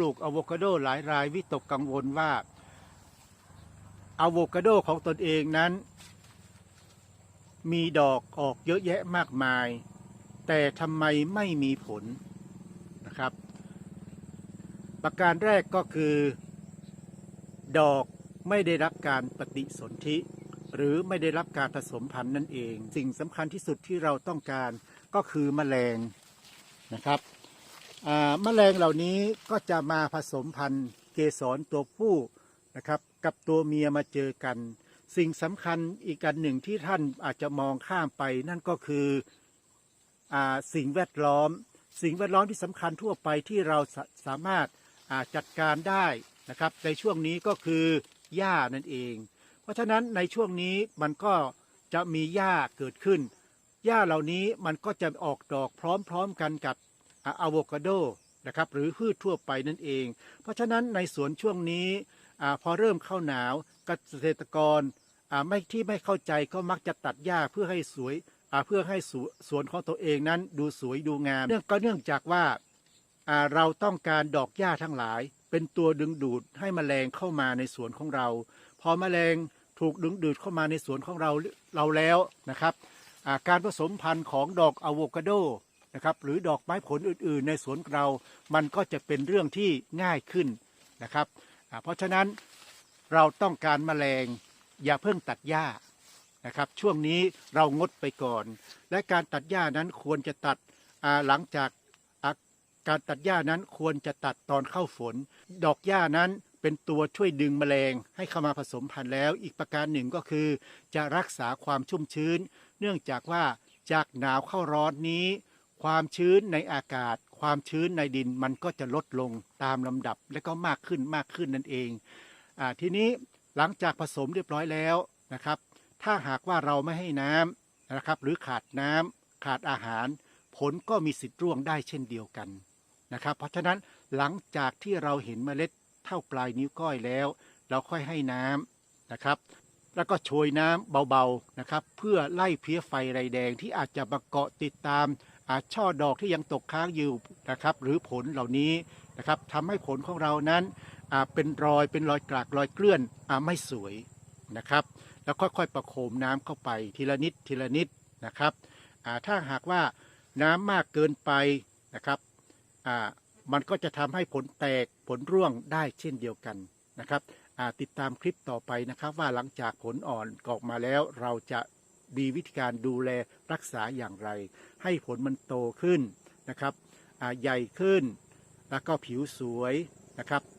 ลูกอะโวคาโดหลายรายวิตกกังวลว่าอะโวคาโดของตนเองนั้น มีดอกออกเยอะแยะมากมาย แต่ทำไมไม่มีผลนะครับ ประการแรกก็คือ ดอกไม่ได้รับการปฏิสนธิหรือไม่ได้รับการผสมพันธุ์นั่นเอง สิ่งสำคัญที่สุดที่เราต้องการก็คือแมลงนะครับ อ่าแมลงเหล่านี้ก็จะมาผสมพันธุ์เกสรตัวผู้นะครับกับตัวเมียมาเจอกัน สิ่งสำคัญอีกอันหนึ่งที่ท่านอาจจะมองข้ามไป นั่นก็คืออสิ่งแวดล้อม สิ่งแวดล้อมที่สำคัญทั่วไปที่เราสาสามารถจัดการได้นะครับในช่วงนี้ก็คือหญ้านั่นเอง เพราะฉะนั้นในช่วงนี้มันก็จะมีหญ้าเกิดขึ้นหญ้าเหล่านี้มันก็จะออกดอกพร้อมๆกันกับ อะโวคาโดนะครับหรือพืชทั่วไปนั่นเอง เพราะฉะนั้นในสวนช่วงนี้อพอเริ่มเข้าหนาวเกษตรกรไม่ที่ไม่เข้าใจก็มักจะตัดหญ้าเพื่อให้สวยเพื่อให้สวสวนของตัวเองนั้นดูสวยดูงามเนื่องก็เนื่องจากว่าเราต้องการดอกหญ้าทั้งหลาย เป็นตัวดึงดูดให้แมลงเข้ามาในสวนของเรา พอแมลงถูกดึงดูดเข้ามาในสวนของเราเราแล้วนะครับการผสมพันธุ์ของดอกอะโวคาโด นะครับหรือดอกไม้ผลอื่น ๆ ในสวนเรา มันก็จะเป็นเรื่องที่ง่ายขึ้นนะครับ เพราะฉะนั้นเราต้องการแมลงอย่าเพิ่งตัดหญ้านะครับ ช่วงนี้เรางดไปก่อน และการตัดหญ้านั้นควรจะตัดหลังจากการตัดหญ้านั้นควรจะตัดตอนเข้าฝน ดอกหญ้านั้นเป็นตัวช่วยดึงแมลงให้เข้ามาผสมพันธุ์แล้ว อีกประการหนึ่งก็คือ จะรักษาความชุ่มชื้น เนื่องจากว่าจากหนาวเข้าร้อนนี้ ความชื้นในอากาศ ความชื้นในดินมันก็จะลดลงตามลำดับและก็มากขึ้นมากขึ้นนั่นเองอทีนี้หลังจากผสมเรียบร้อยแล้วนะครับ ถ้าหากว่าเราไม่ให้น้ำนะครับ หรือขาดน้ำขาดอาหาร ผลก็มีสิทธิ์ร่วงได้เช่นเดียวกันนะครับ เพราะฉะนั้นหลังจากที่เราเห็นเมล็ดเท่าปลายนิ้วก้อยแล้ว เราค่อยให้น้ำนะครับ แล้วก็โชยน้ำเบาๆนะครับ เพื่อไล่เพี้ยไฟไรแดงที่อาจจะมาเกาะติดตาม ช่อดอกที่ยังตกค้างอยู่นะครับ หรือผลเหล่านี้นะครับทำให้ผลของเรานั้นเป็นรอยเป็นรอยกลากรอยเกลื่อนอไม่สวยนะครับ แล้วค่อยๆประโคมน้ำเข้าไปทีละนิดทีละนิดนะครับถ้าหากว่าน้ำมากเกินไปนะครับมันก็จะทำให้ผลแตกผลร่วงได้เช่นเดียวกันนะครับติดตามคลิปต่อไปนะครับ ว่าหลังจากผลอ่อนออกมาแล้วเราจะ มีวิธีการดูแลรักษาอย่างไร ให้ผลมันโตขึ้นนะครับใหญ่ขึ้น แล้วก็ผิวสวยนะครับ